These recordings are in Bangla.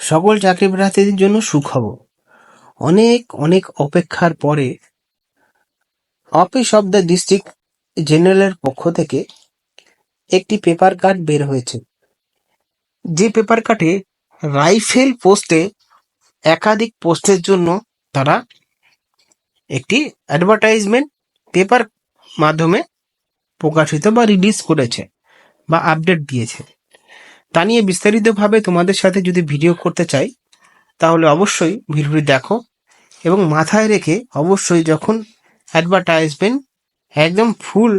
সকল চাকরি প্রার্থীদের জন্য সুখবর। অনেক অনেক অপেক্ষার পরে অফিস অব দ্য ডিস্ট্রিক্ট জেনারেলের পক্ষ থেকে একটি পেপার কাট বের হয়েছে। যে পেপার কাটে রাইফেল পোস্টে একাধিক পোস্টের জন্য তারা একটি অ্যাডভার্টাইজমেন্ট পেপার মাধ্যমে প্রকাশিত বা রিলিজ করেছে বা আপডেট দিয়েছে। তা নিয়ে বিস্তারিতভাবে তোমাদের সাথে যদি ভিডিও করতে চাই, তাহলে অবশ্যই ভিডিওটি দেখো এবং মাথায় রেখে অবশ্যই যখন অ্যাডভার্টাইজমেন্ট একদম ফুল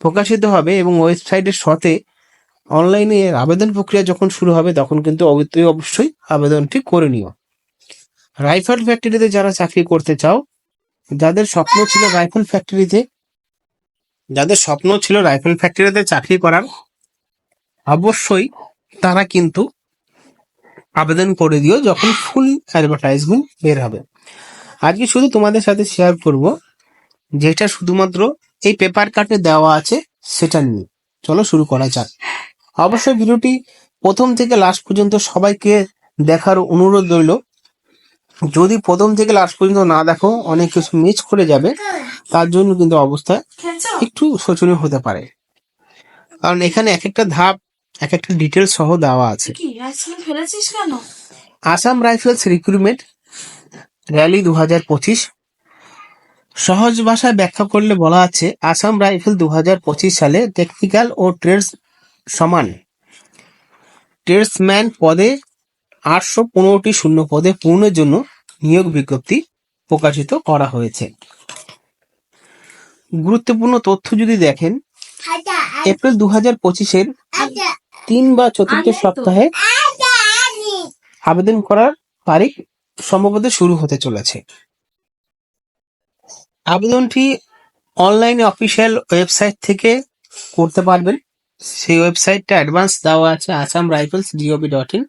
প্রকাশিত হবে এবং ওয়েবসাইটের সাথে অনলাইনে আবেদন প্রক্রিয়া যখন শুরু হবে, তখন কিন্তু অবশ্যই অবশ্যই আবেদনটি করে নিও। রাইফেল ফ্যাক্টরিতে যারা চাকরি করতে চাও, যাদের স্বপ্ন ছিল রাইফেল ফ্যাক্টরিতে যাদের স্বপ্ন ছিল রাইফেল ফ্যাক্টরিতে চাকরি করার অবশ্যই তারা কিন্তু আবেদন করে দিও যখন ফুল অ্যাডভার্টাইজমেন্ট বের হবে। আজকে শুধু তোমাদের সাথে শেয়ার করব যেটা শুধুমাত্র এই পেপার কাটে দেওয়া আছে সেটা নিয়ে। চলো শুরু করা যাক। অবশ্যই ভিডিওটি প্রথম থেকে লাস্ট পর্যন্ত সবাইকে দেখার অনুরোধ রইল। যদি প্রথম থেকে লাস্ট পর্যন্ত না দেখো অনেক কিছু মিস করে যাবে তার জন্য কিন্তু অবস্থা একটু শোচনীয় হতে পারে। কারণ এখানে এক একটা ধাপ এক একটা ডিটেলস সহ দেওয়া আছে। কি আইসক্রিম ফেলেছিস কেন? আসাম রাইফেলস রিক্রুটমেন্ট র্যালি দু হাজার পঁচিশ। সহজ ভাষায় ব্যাখ্যা করলে বলা আছে আসাম রাইফেল দু হাজার পঁচিশ সালে টেকনিক্যাল ও ট্রেডস সমান। ট্রেডসম্যান পদে আটশো পনেরোটি শূন্য পদে পূর্ণের জন্য নিয়োগ বিজ্ঞপ্তি প্রকাশিত করা হয়েছে। গুরুত্বপূর্ণ তথ্য যদি দেখেন এপ্রিল দু হাজার পঁচিশের তিন বা চতুর্থ সপ্তাহে আবেদন করার তারিখ সম্ভবত শুরু হতে চলেছে। আবেদনটি অনলাইনে অফিসিয়াল ওয়েবসাইট থেকে করতে পারবেন। সেই ওয়েবসাইটটা অ্যাডভান্স দেওয়া আছে Assam rifles G O V dot in.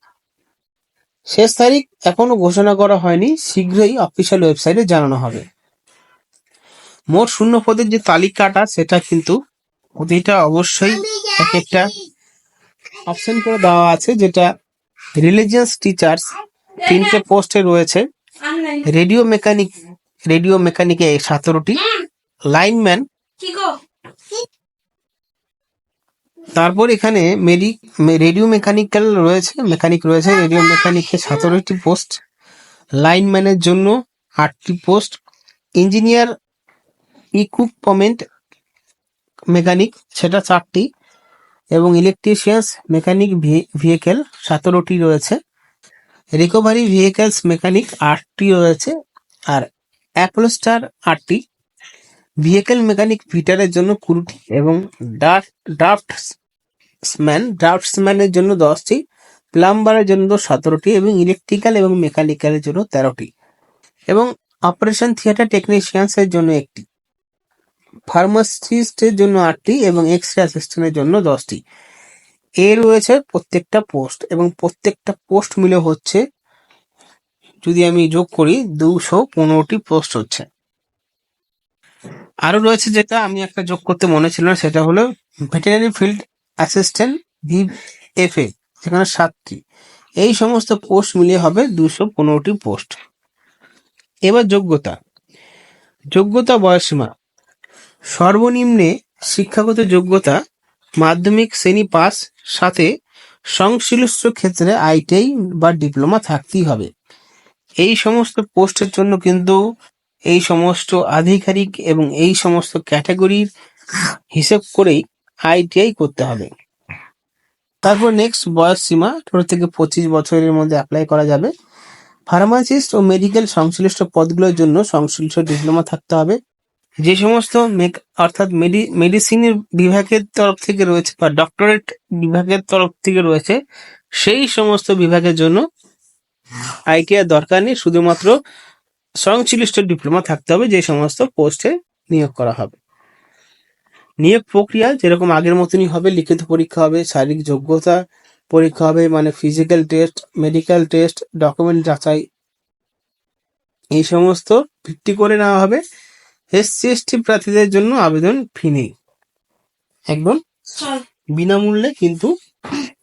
শেষ তারিখ এখনও ঘোষণা করা হয়নি। শীঘ্রই অফিসিয়াল ওয়েবসাইটে জানানো হবে। মোট শূন্য পদের যে তালিকাটা সেটা কিন্তু প্রতিটা অবশ্যই এক একটা অপশন করে দেওয়া আছে যেটা রিলিজিয়াস টিচার্স তিনটে পোস্টে রয়েছে। রেডিও মেকানিক, রেডিও মেকানিকে সতেরোটি। লাইনম্যান। তারপর এখানে মেডি রেডিও মেকানিক্যাল রয়েছে, মেকানিক রয়েছে, রেডিও মেকানিকে সতেরোটি পোস্ট। লাইনম্যানের জন্য আটটি পোস্ট। ইঞ্জিনিয়ার ইকুইপমেন্ট মেকানিক, সেটা চারটি। এবং ইলেকট্রিশিয়ানস মেকানিক ভেহিকেল সতেরোটি রয়েছে। রিকভারি ভেহিকেলস মেকানিক আটটি রয়েছে আর অ্যাপোস্টার আটটি। ভেহিকেল মেকানিক ফিটারের জন্য কুড়িটি এবং ড্রাফটসম্যান ড্রাফটসম্যানের জন্য দশটি প্লাম্বারের জন্য সতেরোটি এবং ইলেকট্রিক্যাল এবং মেকানিক্যালের জন্য তেরোটি। এবং অপারেশন থিয়েটার টেকনিশিয়ানসের জন্য একটি। ফার্মাসিস্টের জন্য আটটি এবং এক্স রে অ্যাসিস্ট্যান্টের জন্য দশটি। এ রয়েছে প্রত্যেকটা পোস্ট এবং প্রত্যেকটা পোস্ট মিলে হচ্ছে, যদি আমি যোগ করি, দুশো পনেরোটি পোস্ট হচ্ছে। আরও রয়েছে যেটা আমি একটা যোগ করতে মনে ছিল না, সেটা হলো ভেটেরিনারি ফিল্ড অ্যাসিস্ট্যান্ট ভিএফএ সেখানে সাতটি। এই সমস্ত পোস্ট মিলিয়ে হবে দুশো পনেরোটি পোস্ট। এবার যোগ্যতা। যোগ্যতা বয়সীমা সর্বনিম্নে শিক্ষাগত যোগ্যতা, মাধ্যমিক, শ্রেণি পাস, সাথে সংশ্লিষ্ট ক্ষেত্রে আইটিআই বা ডিপ্লোমা থাকতেই হবে। এই সমস্ত পোস্টের জন্য কিন্তু এই সমস্ত আধিকারিক এবং এই সমস্ত ক্যাটাগরির হিসেব করেই আইটিআই করতে হবে। তারপর নেক্সট বয়স সীমা আঠারো থেকে পঁচিশ বছরের মধ্যে অ্যাপ্লাই করা যাবে। ফার্মাসিস্ট ও মেডিকেল সংশ্লিষ্ট পদগুলোর জন্য সংশ্লিষ্ট ডিপ্লোমা থাকতে হবে। যে সমস্ত অর্থাৎ মেডিসিনের বিভাগের তরফ থেকে রয়েছে বা ডক্টরেট বিভাগের তরফ থেকে রয়েছে, সেই সমস্ত বিভাগের জন্য আইটিআই দরকার নেই। শুধুমাত্র সংশ্লিষ্ট ডিপ্লোমা থাকতে হবে, যে সমস্ত পোস্টে নিয়োগ করা হবে। নিয়োগ প্রক্রিয়া যেরকম আগের মতনই হবে, লিখিত পরীক্ষা হবে, শারীরিক যোগ্যতা পরীক্ষা হবে মানে physical test medical test document যাচাই, এই সমস্ত ভিত্তি করে নেওয়া হবে। এসসি এসটি প্রার্থীদের জন্য আবেদন ফি নেই। একদম বিনামূল্যে কিন্তু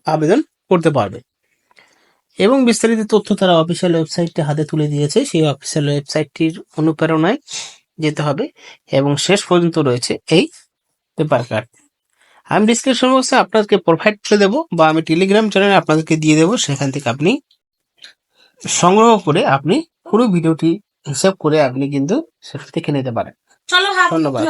আবেদন করতে পারবে। এবং বিস্তারিত তথ্য তারা অফিসিয়াল ওয়েবসাইটটি হাতে তুলে দিয়েছে। সেই অফিসিয়াল ওয়েবসাইটটির অনুপ্রেরণায় যেতে হবে এবং শেষ পর্যন্ত রয়েছে এই পেপার কার্ড আমি ডিসক্রিপশন বক্সে আপনাদেরকে প্রোভাইড করে দেবো বা আমি টেলিগ্রাম চ্যানেলে আপনাদেরকে দিয়ে দেবো। সেখান থেকে আপনি সংগ্রহ করে আপনি পুরো ভিডিওটি হিসাব করে আপনি কিন্তু সেটা দেখে নিতে পারেন। চলো ধন্যবাদ।